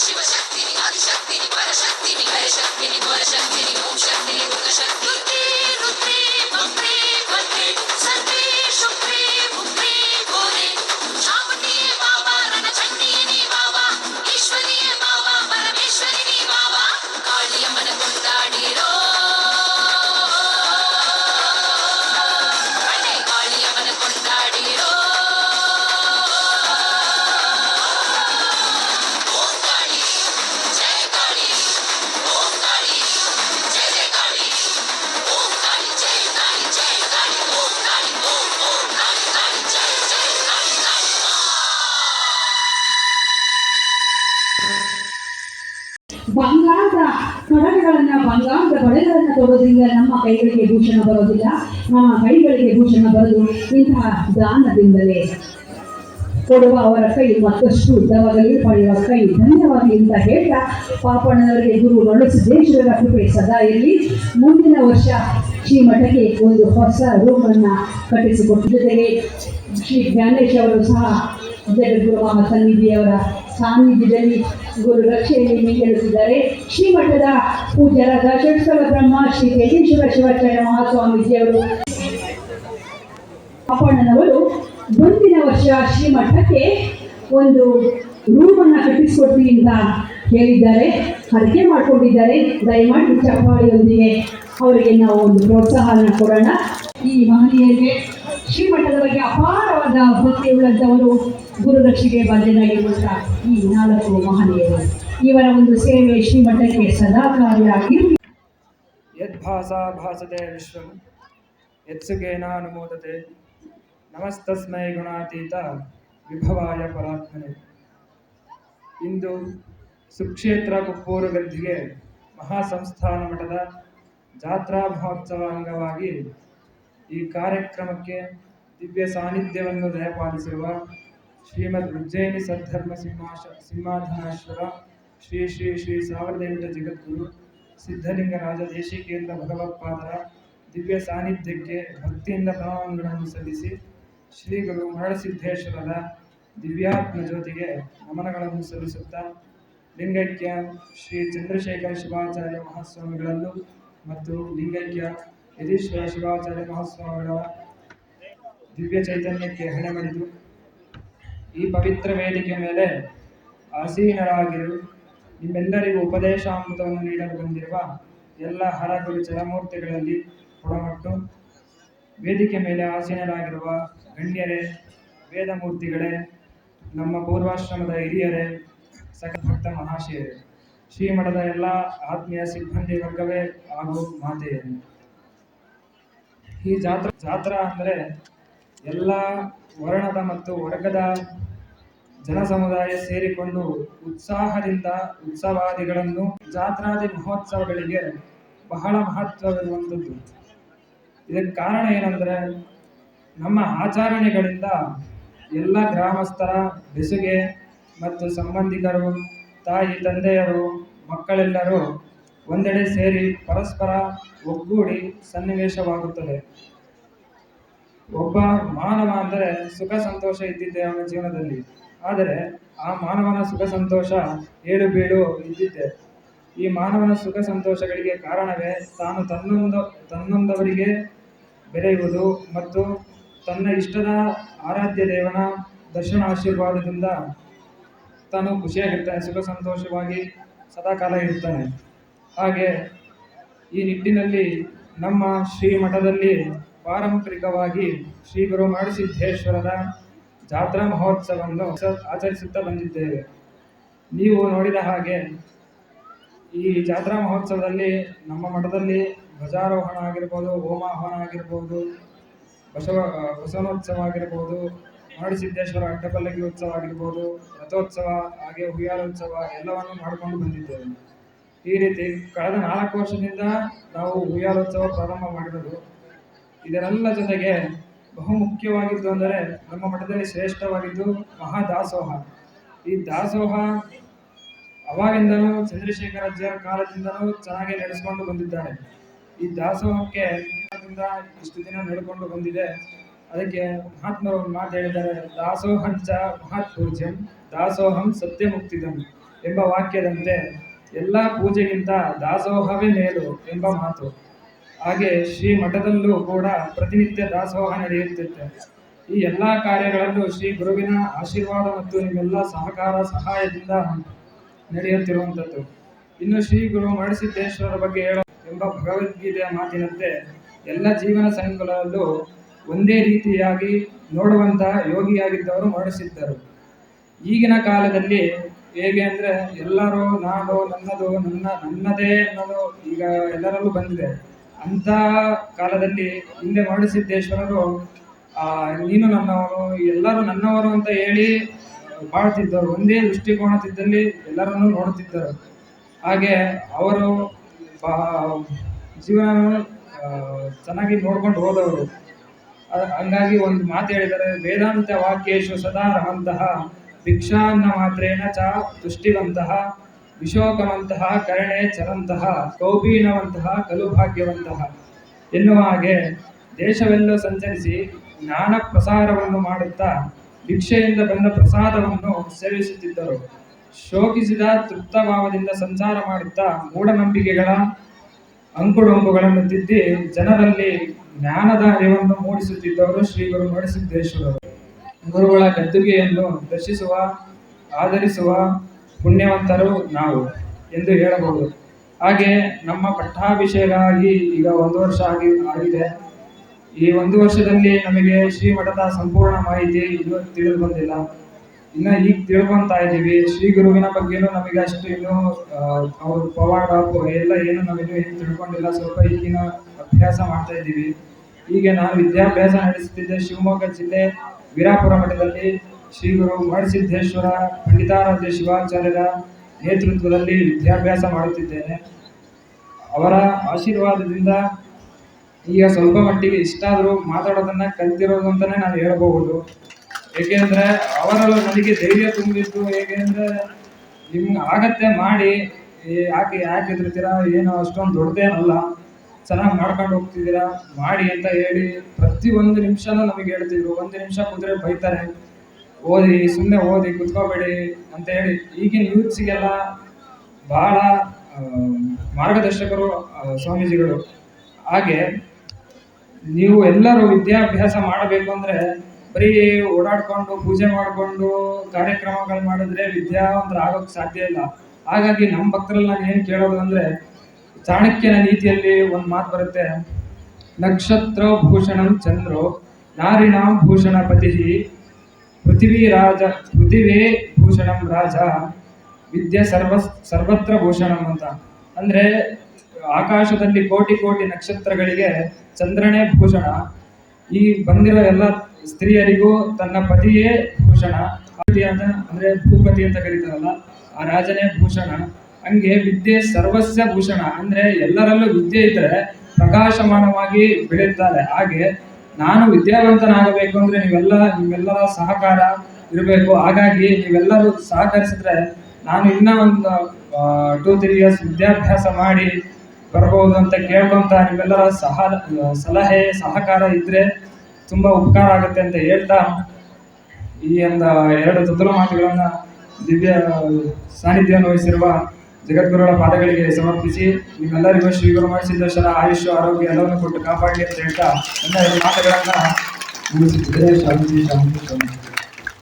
she was ಬಂಗಾರದ ಬಳೆಗಳನ್ನ ಕೊಡೋದ್ರಿಂದ ನಮ್ಮ ಕೈಗಳಿಗೆ ಭೂಷಣ ಬರೋದಿಲ್ಲ, ನಮ್ಮ ಕೈಗಳಿಗೆ ಭೂಷಣ ಬರೋದು ಇಂತಹ ದಾನದಿಂದಲೇ. ಕೊಡುವ ಅವರ ಕೈ ಮತ್ತಷ್ಟು ಉದ್ದವಾಗಲಿ, ಪಡೆಯುವ ಕೈ ಧನ್ಯವಾಗಲಿ ಅಂತ ಹೇಳ್ತಾ ಪಾಪಣ್ಣನವರಿಗೆ ಗುರು ನಡುಸಿದ್ದೇಶ್ವರರ ಕೃಪೆ ಸದಾ ಇರಲಿ. ಮುಂದಿನ ವರ್ಷ ಶ್ರೀ ಮಠಕ್ಕೆ ಒಂದು ಹೊಸ ರೂಮನ್ನ ಕಟ್ಟಿಸಿಕೊಟ್ಟ ಜೊತೆಗೆ ಶ್ರೀ ಜ್ಞಾನೇಶ್ ಅವರು ಸಹ ಜಗದ್ಗುರು ಮಹಾಸನ್ನಿಧಿಯವರ ಸಾನ್ನಿಧ್ಯದಲ್ಲಿ ಗುರು ರಕ್ಷೆಯಲ್ಲಿ ತಿಳಿಸಿದ್ದಾರೆ ಶ್ರೀಮಠದ ಪೂಜ್ಯರಾದ ಷಟ್ಸ್ಥಲ ಬ್ರಹ್ಮ, ಶ್ರೀ ಯಜೇಶ್ವರ ಶಿವಾಚಾರ್ಯ ಮಹಾಸ್ವಾಮೀಜಿಯವರು. ಅಪ್ಪಣ್ಣನವರು ಮುಂದಿನ ವರ್ಷ ಶ್ರೀಮಠಕ್ಕೆ ಒಂದು ರೂಮನ್ನು ಕಟ್ಟಿಸಿಕೊಟ್ಟಿ ಅಂತ ಹೇಳಿದ್ದಾರೆ ಹರಕೆ ಮಾಡಿಕೊಂಡಿದ್ದಾರೆ. ದಯಮಾಡಿ ಚಪ್ಪಾಳಿಯೊಂದಿಗೆ ಅವರಿಗೆ ನಾವು ಒಂದು ಪ್ರೋತ್ಸಾಹನ ಕೊಡೋಣ. ಈ ಮಹನೀಯರಿಗೆ ಶ್ರೀಮಠದ ಬಗ್ಗೆ ಅಪಾರವಾದ ಭಕ್ತಿ ಉಳ್ಳಂಥವರು ಗುರುರಕ್ಷೆಗೆ ಬದ್ಧನಾಗಿರುವಂಥ ಈ ನಾಲ್ಕು ಮಹನೀಯರು. ಇವರ ಒಂದು ಸೇವೆ ಶ್ರೀಮಠಕ್ಕೆ ಸದಾಕಾರಿಯಾಗಿ. ಯದ್ಭಾಸಾ ಭಾಸತೆ ವಿಶ್ವಂ ಯತ್ಸುಗೇನಾನುಮೋದತೆ ನಮಸ್ತಸ್ಮೈ ಗುಣಾತೀತ, ವಿಭವಾಯ ಪರಾತ್ಮನೆ. ಇಂದು ಸುಕ್ಷೇತ್ರ ಕುಪ್ಪೂರು ಗದ್ದಿಗೆ ಮಹಾಸಂಸ್ಥಾನ ಮಠದ ಜಾತ್ರಾ ಮಹೋತ್ಸವ ಅಂಗವಾಗಿ ಈ ಕಾರ್ಯಕ್ರಮಕ್ಕೆ ದಿವ್ಯ ಸಾನ್ನಿಧ್ಯವನ್ನು ದಯಪಾಲಿಸಿರುವ ಶ್ರೀಮದ್ ಉಜ್ಜಯಿನಿ ಸದ್ಧರ್ಮ ಸಿಂಹಾಶ ಸಿಂಹಾಧನೇಶ್ವರ ಶ್ರೀ ಶ್ರೀ ಶ್ರೀ ಸಾವಿರದ ಎಂಟು ಜಗದ್ಗುರು ಸಿದ್ಧಲಿಂಗರಾಜ ದೇಶಿಕೇಂದ್ರ ಭಗವತ್ಪಾದರ ದಿವ್ಯ ಸಾನ್ನಿಧ್ಯಕ್ಕೆ ಭಕ್ತಿಯಿಂದ ಪ್ರಣಾಮಗಳನ್ನು ಸಲ್ಲಿಸಿ ಶ್ರೀಗಳು ಮರಳಸಿದ್ಧೇಶ್ವರದ ದಿವ್ಯಾತ್ಮ ಜ್ಯೋತಿಗೆ ನಮನಗಳನ್ನು ಸಲ್ಲಿಸುತ್ತಾ ಲಿಂಗೈಕ್ಯ ಶ್ರೀ ಚಂದ್ರಶೇಖರ ಶಿವಾಚಾರ್ಯ ಮಹಾಸ್ವಾಮಿಗಳಲ್ಲೂ ಮತ್ತು ಲಿಂಗೈಕ್ಯ ಯದೀಶ್ವರ ಶಿವಾಚಾರ್ಯ ಮಹಾಸ್ವಾಮಿಗಳ ದಿವ್ಯ ಚೈತನ್ಯಕ್ಕೆ ಹಣೆ ಮಾಡಿದು ಈ ಪವಿತ್ರ ವೇದಿಕೆ ಮೇಲೆ ಆಸೀನರಾಗಿರು. ನಿಮ್ಮೆಲ್ಲರಿಗೂ ಉಪದೇಶಾಮೃತವನ್ನು ನೀಡಲು ಬಂದಿರುವ ಎಲ್ಲ ಹರಗುರು ಜಲಮೂರ್ತಿಗಳಲ್ಲಿ ಕೊಡಮಟ್ಟು ವೇದಿಕೆ ಮೇಲೆ ಆಸೀನರಾಗಿರುವ ಗಣ್ಯರೇ, ವೇದಮೂರ್ತಿಗಳೇ, ನಮ್ಮ ಪೂರ್ವಾಶ್ರಮದ ಹಿರಿಯರೇ ಸಕಲ ಭಕ್ತ ಮಹಾಶಯರೇ, ಶ್ರೀಮಠದ ಎಲ್ಲ ಆತ್ಮೀಯ ಸಿಬ್ಬಂದಿ ವರ್ಗವೇ ಹಾಗೂ ಮಾತೇ ಈ ಜಾತ್ರ, ಜಾತ್ರಾ ಅಂದರೆ ಎಲ್ಲ ವರ್ಣದ ಮತ್ತು ವರ್ಗದ ಜನ ಸಮುದಾಯ ಸೇರಿಕೊಂಡು ಉತ್ಸಾಹದಿಂದ ಉತ್ಸವಾದಿಗಳನ್ನು ಜಾತ್ರಾದಿ ಮಹೋತ್ಸವಗಳಿಗೆ ಬಹಳ ಮಹತ್ವವಿರುವಂಥದ್ದು. ಇದಕ್ಕೆ ಕಾರಣ ಏನಂದರೆ ನಮ್ಮ ಆಚರಣೆಗಳಿಂದ ಎಲ್ಲ ಗ್ರಾಮಸ್ಥರ ಬೆಸುಗೆ ಮತ್ತು ಸಂಬಂಧಿಕರು, ತಾಯಿ, ತಂದೆಯರು, ಮಕ್ಕಳೆಲ್ಲರೂ ಒಂದೆಡೆ ಸೇರಿ ಪರಸ್ಪರ ಒಗ್ಗೂಡಿ ಸನ್ನಿವೇಶವಾಗುತ್ತದೆ. ಒಬ್ಬ ಮಾನವ ಅಂದರೆ ಸುಖ, ಸಂತೋಷ ಇದ್ದಿದ್ದೆ ಅವನ ಜೀವನದಲ್ಲಿ. ಆದರೆ ಆ ಮಾನವನ ಸುಖ, ಸಂತೋಷ ಏಳು ಬೀಳು ಇದ್ದಿದ್ದೆ. ಈ ಮಾನವನ ಸುಖ, ಸಂತೋಷಗಳಿಗೆ ಕಾರಣವೇ ತಾನು ತನ್ನೊಂದ, ತನ್ನೊಂದವರಿಗೆ ಬೆರೆಯುವುದು ಮತ್ತು ತನ್ನ ಇಷ್ಟದ ಆರಾಧ್ಯ ದೇವನ ದರ್ಶನ ಆಶೀರ್ವಾದದಿಂದ ತಾನು ಖುಷಿಯಾಗಿರ್ತಾನೆ, ಸುಖ ಸಂತೋಷವಾಗಿ ಸದಾಕಾಲ ಇರ್ತಾನೆ. ಹಾಗೆ ಈ ನಿಟ್ಟಿನಲ್ಲಿ ನಮ್ಮ ಶ್ರೀ ಮಠದಲ್ಲಿ ಪಾರಂಪರಿಕವಾಗಿ ಶ್ರೀ ಗುರು ಮಾಡಿಸಿದ್ದೇಶ್ವರದ ಜಾತ್ರಾ ಮಹೋತ್ಸವವನ್ನು ಆಚರಿಸುತ್ತಾ ಬಂದಿದ್ದೇವೆ. ನೀವು ನೋಡಿದ ಹಾಗೆ ಈ ಜಾತ್ರಾ ಮಹೋತ್ಸವದಲ್ಲಿ ನಮ್ಮ ಮಠದಲ್ಲಿ ಧ್ವಜಾರೋಹಣ ಆಗಿರ್ಬೋದು ಹೋಮಾಹವನ ಆಗಿರ್ಬೋದು, ಬಸವ, ಬಸವನೋತ್ಸವ ಆಗಿರ್ಬೋದು ಮರಳಸಿದ್ದೇಶ್ವರ ಅಡ್ಡಪಲ್ಲಕ್ಕಿ ಉತ್ಸವ ಆಗಿರ್ಬೋದು, ರಥೋತ್ಸವ, ಹಾಗೆ ಉತ್ಸವ ಎಲ್ಲವನ್ನು ಮಾಡಿಕೊಂಡು ಬಂದಿದ್ದೇವೆ. ಈ ರೀತಿ ಕಳೆದ ನಾಲ್ಕು ವರ್ಷದಿಂದ ನಾವು ಉತ್ಸವ ಪ್ರಾರಂಭ ಮಾಡಿರೋದು. ಇದರೆಲ್ಲ ಜೊತೆಗೆ ಬಹುಮುಖ್ಯವಾಗಿದ್ದು ಅಂದರೆ ನಮ್ಮ ಮಠದಲ್ಲಿ ಶ್ರೇಷ್ಠವಾಗಿದ್ದು ಮಹಾದಾಸೋಹ. ಈ ದಾಸೋಹ ಅವಾಗಿಂದನೂ ಚಂದ್ರಶೇಖರಾಚಾರ್ಯ ಕಾಲದಿಂದನೂ ಚೆನ್ನಾಗಿ ನಡೆಸ್ಕೊಂಡು ಬಂದಿದ್ದಾರೆ. ಈ ದಾಸೋಹಕ್ಕೆ ಇಷ್ಟು ದಿನ ನಡ್ಕೊಂಡು ಬಂದಿದೆ. ಅದಕ್ಕೆ ಮಹಾತ್ಮರು ಒಂದು ಮಾತು ಹೇಳಿದ್ದಾರೆ ದಾಸೋಹಂಚ ಮಹತ್ ಪೂಜ್ಯಂ ದಾಸೋಹಂ ಸತ್ಯ ಮುಕ್ತಿದಂ ಎಂಬ ವಾಕ್ಯದಂತೆ ಎಲ್ಲ ಪೂಜೆಗಿಂತ ದಾಸೋಹವೇ ಮೇಲು ಎಂಬ ಮಾತು. ಹಾಗೆ ಶ್ರೀ ಮಠದಲ್ಲೂ ಕೂಡ ಪ್ರತಿನಿತ್ಯ ದಾಸೋಹ ನಡೆಯುತ್ತಿದೆ. ಈ ಎಲ್ಲ ಕಾರ್ಯಗಳಲ್ಲೂ ಶ್ರೀ ಗುರುವಿನ ಆಶೀರ್ವಾದ ಮತ್ತು ನಿಮ್ಮೆಲ್ಲ ಸಹಕಾರ, ಸಹಾಯದಿಂದ ನಡೆಯುತ್ತಿರುವಂಥದ್ದು. ಇನ್ನು ಶ್ರೀ ಗುರು ಮರಸಿದ್ದೇಶ್ವರ ಬಗ್ಗೆ ಹೇಳ ಎಂಬ ಭಗವದ್ಗೀತೆಯ ಮಾತಿನಂತೆ ಎಲ್ಲ ಜೀವನ ಸಂಘಗಳಲ್ಲೂ ಒಂದೇ ರೀತಿಯಾಗಿ ನೋಡುವಂತಹ ಯೋಗಿಯಾಗಿದ್ದವರು ಮರಣಿಸಿದ್ದರು. ಈಗಿನ ಕಾಲದಲ್ಲಿ ಹೇಗೆ ಅಂದರೆ ಎಲ್ಲರೂ ನಾನು ನನ್ನದು ನನ್ನ ನನ್ನದೇ ಅನ್ನೋದು ಈಗ ಎಲ್ಲರಲ್ಲೂ ಬಂದಿದೆ. ಅಂತ ಕಾಲದಲ್ಲಿ ಹಿಂದೆ ಮಾಡಿಸಿದ್ದೇಶ್ವರರು ಆ, ನೀನು ನನ್ನವರು ಎಲ್ಲರೂ ನನ್ನವರು ಅಂತ ಹೇಳಿ ಬಾಳ್ತಿದ್ದರು. ಒಂದೇ ದೃಷ್ಟಿಕೋನದಿದ್ದಲ್ಲಿ ಎಲ್ಲರನ್ನೂ ನೋಡುತ್ತಿದ್ದರು. ಹಾಗೆ ಅವರು ಜೀವನವನ್ನು ಜೀವನ ಚೆನ್ನಾಗಿ ನೋಡ್ಕೊಂಡು ಹೋದವರು. ಹಂಗಾಗಿ ಒಂದು ಮಾತು ಹೇಳಿದರೆ ವೇದಾಂತ ವಾಕ್ಯೇಶು ಸದಾ ರಹಂತಹ ಭಿಕ್ಷಾನ್ನ ಮಾತ್ರೇನ ಚ ತುಷ್ಟಿವಂತಹ, ವಿಶೋಕವಂತಹ, ಕರಣೆ ಚರಂತಹ ಕೌಪೀನವಂತಹ ಕಲು ಭಾಗ್ಯವಂತಹ. ಎನ್ನುವ ಹಾಗೆ ದೇಶವೆಲ್ಲೂ ಸಂಚರಿಸಿ ಜ್ಞಾನ ಪ್ರಸಾರವನ್ನು ಮಾಡುತ್ತಾ ಭಿಕ್ಷೆಯಿಂದ ಬಂದ ಪ್ರಸಾದವನ್ನು ಸೇವಿಸುತ್ತಿದ್ದರು. ಶೋಕಿಸಿದ ತೃಪ್ತ ಭಾವದಿಂದ ಸಂಚಾರ ಮಾಡುತ್ತಾ ಮೂಢನಂಬಿಕೆಗಳ ಅಂಕುಡೊಂಕುಗಳನ್ನು ತಿದ್ದಿ ಜನರಲ್ಲಿ ಜ್ಞಾನದ ಅರಿವನ್ನು ಮೂಡಿಸುತ್ತಿದ್ದವರು ಶ್ರೀ ಗುರು ಗುರುಗಳ ಗದ್ದುಗೆಯನ್ನು ದರ್ಶಿಸುವ, ಆಧರಿಸುವ ಪುಣ್ಯವಂತರು ನಾವು ಎಂದು ಹೇಳಬಹುದು. ಹಾಗೆ ನಮ್ಮ ಪಟ್ಟಾಭಿಷೇಕ ಆಗಿ ಈಗ ಒಂದು ವರ್ಷ ಆಗಿ ಆಗಿದೆ. ಈ ಒಂದು ವರ್ಷದಲ್ಲಿ ನಮಗೆ ಶ್ರೀಮಠದ ಸಂಪೂರ್ಣ ಮಾಹಿತಿ ಇದು ತಿಳಿದು ಬಂದಿಲ್ಲ. ಇನ್ನ ಈಗ ತಿಳ್ಕೊಂತಾ ಇದ್ದೀವಿ ಶ್ರೀ ಗುರುವಿನ ಬಗ್ಗೆನೂ ನಮಗೆ ಅಷ್ಟು ಇನ್ನೂ ಅವ್ರ ಪವಾಡ ಎಲ್ಲ ಏನು ನಾವಿನ್ನೂ ಏನು ತಿಳ್ಕೊಂಡಿಲ್ಲ. ಸ್ವಲ್ಪ ಈಗಿನ ಅಭ್ಯಾಸ ಮಾಡ್ತಾ ಇದ್ದೀವಿ ಹೀಗೆ ನಾನು ವಿದ್ಯಾಭ್ಯಾಸ ನಡೆಸುತ್ತಿದ್ದೆ ಶಿವಮೊಗ್ಗ ಜಿಲ್ಲೆ ವೀರಾಪುರ ಮಠದಲ್ಲಿ. ಶ್ರೀ ಗುರು ಮರಸಿದ್ದೇಶ್ವರ ಪಂಡಿತಾರಾಧ್ಯ ಶಿವಾಚಾರ್ಯರ ನೇತೃತ್ವದಲ್ಲಿ ವಿದ್ಯಾಭ್ಯಾಸ ಮಾಡುತ್ತಿದ್ದೇನೆ. ಅವರ ಆಶೀರ್ವಾದದಿಂದ ಈಗ ಸ್ವಲ್ಪ ಮಟ್ಟಿಗೆ ಇಷ್ಟಾದರೂ ಮಾತಾಡೋದನ್ನ ಕಲ್ತಿರೋದು ಅಂತಾನೆ ನಾನು ಹೇಳಬಹುದು. ಏಕೆಂದ್ರೆ ಅವರಲ್ಲೂ ನನಗೆ ಧೈರ್ಯ ತುಂಬಿದ್ದು ಅಂದ್ರೆ ನಿಮ್ಗೆ ಆಗತ್ತೆ ಮಾಡಿ ಯಾಕೆ ಯಾಕೆ ಹೆದರ್ತೀರಾ, ಏನು ಅಷ್ಟೊಂದು ದೊಡ್ಡದೇನಲ್ಲ, ಚೆನ್ನಾಗಿ ಮಾಡ್ಕೊಂಡು ಹೋಗ್ತಿದ್ದೀರಾ, ಮಾಡಿ ಅಂತ ಹೇಳಿ ಪ್ರತಿ ಒಂದು ನಿಮಿಷನೂ ನಮಗೆ ಹೇಳ್ತಿದ್ರು. ಒಂದು ನಿಮಿಷ ಕುದುರೆ ಬೈತಾರೆ, ಓದಿ ಸುಮ್ಮನೆ ಓದಿ, ಕುತ್ಕೋಬೇಡಿ ಅಂತ ಹೇಳಿ. ಈಗಿನ ಯೂತ್ಸಿಗೆಲ್ಲ ಬಹಳ ಮಾರ್ಗದರ್ಶಕರು ಸ್ವಾಮೀಜಿಗಳು. ಹಾಗೆ ನೀವು ಎಲ್ಲರೂ ವಿದ್ಯಾಭ್ಯಾಸ ಮಾಡಬೇಕು ಅಂದ್ರೆ ಬರೀ ಓಡಾಡ್ಕೊಂಡು, ಪೂಜೆ ಮಾಡಿಕೊಂಡು ಕಾರ್ಯಕ್ರಮಗಳು ಮಾಡಿದ್ರೆ ವಿದ್ಯಾವಂತರ ಆಗೋಕ್ಕೆ ಸಾಧ್ಯ ಇಲ್ಲ. ಹಾಗಾಗಿ ನಮ್ಮ ಭಕ್ತರಲ್ಲಿ ನಾನು ಏನು ಕೇಳೋದು ಅಂದ್ರೆ, ಚಾಣಕ್ಯನ ನೀತಿಯಲ್ಲಿ ಒಂದು ಮಾತು ಬರುತ್ತೆ ನಕ್ಷತ್ರ ಭೂಷಣಂ ಚಂದ್ರೋ, ನಾರಿಣಾಂ ಭೂಷಣ ಪತಿ ಪೃಥಿವೀ ರಾಜ, ಪೃಥಿವೇ ಭೂಷಣಂ ರಾಜ, ವಿದ್ಯೆ ಸರ್ವ, ಸರ್ವತ್ರ ಭೂಷಣಂ ಅಂತ. ಅಂದ್ರೆ ಆಕಾಶದಲ್ಲಿ ಕೋಟಿ ಕೋಟಿ ನಕ್ಷತ್ರಗಳಿಗೆ ಚಂದ್ರನೇ ಭೂಷಣ. ಈ ಬಂದಿರೋ ಎಲ್ಲ ಸ್ತ್ರೀಯರಿಗೂ ತನ್ನ ಪತಿಯೇ ಭೂಷಣ. ಅಂದ್ರೆ ಭೂಪತಿ ಅಂತ ಕರೀತಾರಲ್ಲ, ಆ ರಾಜನೇ ಭೂಷಣ. ಹಂಗೆ ವಿದ್ಯೆ ಸರ್ವಸ್ಯ ಭೂಷಣ. ಅಂದ್ರೆ ಎಲ್ಲರಲ್ಲೂ ವಿದ್ಯೆ ಇದ್ರೆ ಪ್ರಕಾಶಮಾನವಾಗಿ ಬೆಳೆಯುತ್ತಾರೆ. ಹಾಗೆ ನಾನು ವಿದ್ಯಾವಂತನಾಗಬೇಕು ಅಂದ್ರೆ ನೀವೆಲ್ಲ, ನಿಮ್ಮೆಲ್ಲರ ಸಹಕಾರ ಇರಬೇಕು. ಹಾಗಾಗಿ ನೀವೆಲ್ಲರೂ ಸಹಕರಿಸಿದ್ರೆ ನಾನು ಇನ್ನ ಒಂದು ಟೂ ತ್ರೀ ಇಯರ್ಸ್ ವಿದ್ಯಾಭ್ಯಾಸ ಮಾಡಿ ಬರ್ಬೋದು ಅಂತ ಕೇಳ್ಕೊಂತ ನಿಮ್ಮೆಲ್ಲರ ಸಹ, ಸಲಹೆ, ಸಹಕಾರ ಇದ್ರೆ ತುಂಬಾ ಉಪಕಾರ ಆಗುತ್ತೆ ಅಂತ ಹೇಳ್ತಾ ಈ ಒಂದು ಎರಡು ತುತ್ತಲು ಮಾತುಗಳನ್ನು ದಿವ್ಯ ಸಾನ್ನಿಧ್ಯವನ್ನು ವಹಿಸಿರುವ ಜಗದ್ಗುರುಗಳ ಪಾದಗಳಿಗೆ ಸಮರ್ಪಿಸಿ ನಿಮ್ಮೆಲ್ಲರಿಗೂ ಶ್ರೀ ಗುರು ಮಾಡಿಸಿದ್ದೇಶ್ವರ ಆಯುಷ್ಯ ಆರೋಗ್ಯ ಎಲ್ಲವನ್ನು ಕೊಟ್ಟು ಕಾಪಾಡಲಿ ಅಂತ ಹೇಳ್ತಾ ಎಲ್ಲ ಎರಡು ಮಾತುಗಳನ್ನ ಶಾಂತಿ ಶಾಂತಿ ಶಾಂತಿ.